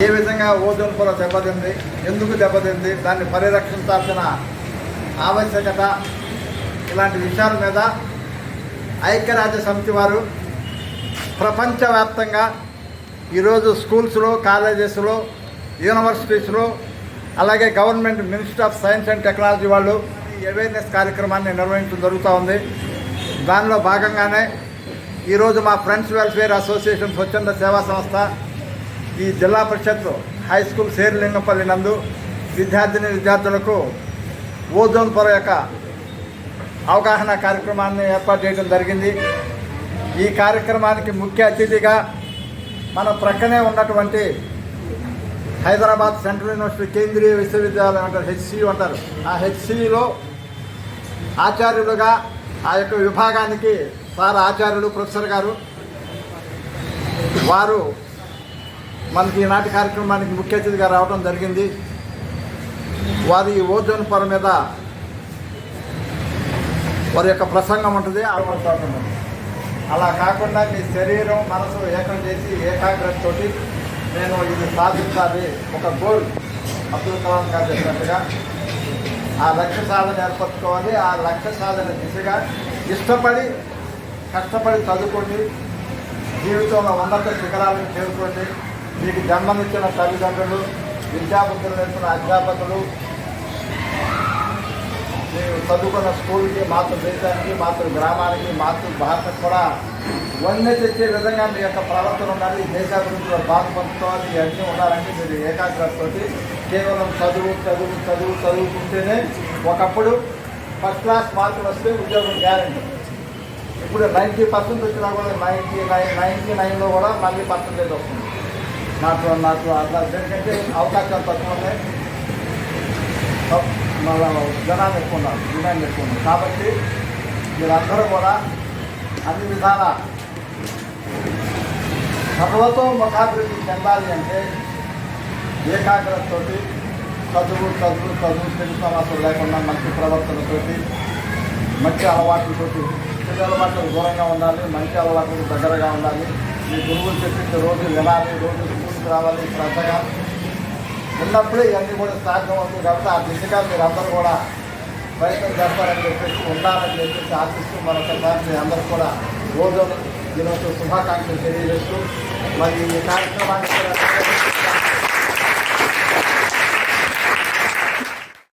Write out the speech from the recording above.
ఏ విధంగా ఓజోన్ పొర దెబ్బతింది ఎందుకు దెబ్బతింది దాన్ని పరిరక్షించాల్సిన ఆవశ్యకత ఇలాంటి విషయాల మీద ఐక్యరాజ్య సమితి వారు ప్రపంచవ్యాప్తంగా ఈరోజు స్కూల్స్లో కాలేజెస్లో యూనివర్సిటీస్లో అలాగే government minister of science and technology వాళ్ళు ఈ అవేర్నెస్ కార్యక్రమాన్ని నిర్వహించడం జరుగుతూ ఉంది. దానిలో భాగంగానే ఈరోజు మా ఫ్రెండ్స్ వెల్ఫేర్ అసోసియేషన్ స్వచ్ఛంద సేవా సంస్థ ఈ జిల్లా పరిషత్ హై స్కూల్ శేర్లింగంపల్లి నందు విద్యార్థిని విద్యార్థులకు ఓజోన్ పొర యొక్క అవగాహన కార్యక్రమాన్ని ఏర్పాటు చేయడం జరిగింది. ఈ కార్యక్రమానికి ముఖ్య అతిథిగా మన ప్రక్కనే ఉన్నటువంటి హైదరాబాద్ సెంట్రల్ యూనివర్సిటీ కేంద్రీయ విశ్వవిద్యాలయం అంటారు హెచ్సియు అంటారు. ఆ హెచ్సియులో ఆచార్యులుగా ఆ యొక్క విభాగానికి సార్ ఆచార్యులు ప్రొఫెసర్ గారు. వారు మనకి ఈనాటి కార్యక్రమానికి ముఖ్య అతిథిగా రావడం జరిగింది. వారి ఓజోన్ పొర మీద వారి యొక్క ప్రసంగం ఉంటుంది అలవాటు అలా కాకుండా మీ శరీరం మనసు ఏకం చేసి ఏకాగ్రతతోటి నేను ఇది సాధించాలి. ఒక గోల్ అబ్దుల్ కలాం గారు చెప్పినట్టుగా ఆ లక్ష్య సాధన ఏర్పరచుకోవాలి. ఆ లక్ష్య సాధన దిశగా ఇష్టపడి కష్టపడి చదువుకోండి. జీవితంలో ఉన్నత శిఖరాలను చేరుకోండి. మీకు జన్మనిచ్చిన తల్లిదండ్రులు విద్యాబుద్ధులు నేర్చుకున్న అధ్యాపకులు మీరు చదువుకున్న స్కూల్కి మాతృ దేశానికి మాతృ గ్రామానికి మాతృ భాషకు కూడా వన్నె తెచ్చే విధంగా మీ యొక్క ప్రవర్తన ఉండాలి. ఈ దేశాభివృద్ధిలో బాధపడుకోవాలి. ఇవన్నీ ఉండాలంటే మీరు ఏకాగ్రతతోటి కేవలం చదువు చదువు చదువు చదువుకుంటేనే ఒకప్పుడు ఫస్ట్ క్లాస్ మార్కులు వస్తే ఉద్యోగం గ్యారంటీ. ఇప్పుడు నైంటీ పర్సెంట్ వచ్చినా కూడా నైంటీ నైన్ నైంటీ నైన్లో కూడా మళ్ళీ పర్సెంటేజ్ వస్తుంది. నాకు నాకు అట్లా ఎందుకంటే అవకాశాలు తక్కువ ఉన్నాయి. మళ్ళా జనాలు ఎక్కువ ఉన్నారు డిమాండ్ ఎక్కువ ఉంది. కాబట్టి మీరందరూ కూడా అన్ని విధాల సర్వతో ముఖాభివృద్ధి చెందాలి అంటే ఏకాగ్రతతోటి చదువు చదువు చదువు తెలుసు అసలు లేకుండా మంచి ప్రవర్తనతోటి మంచి అలవాట్లతోటి చెడు అలవాట్లకు దూరంగా ఉండాలి మంచి అలవాట్లకు దగ్గరగా ఉండాలి. మీ గురువులు చెప్పింది రోజు వెళ్ళాలి రోజు స్కూల్కి రావాలి శ్రద్ధగా. ఉన్నప్పుడే ఇవన్నీ కూడా సాధ్యం అవుతుంది కాబట్టి ఆ దిశగా మీరు అందరూ కూడా ప్రయత్నం చేస్తారని చెప్పేసి ఉండాలని చెప్పేసి ఆశిస్తూ మరొకసారి మీ అందరూ కూడా రోజు దినోత్సవ శుభాకాంక్షలు తెలియజేస్తూ మరి ఈ కార్యక్రమాన్ని కూడా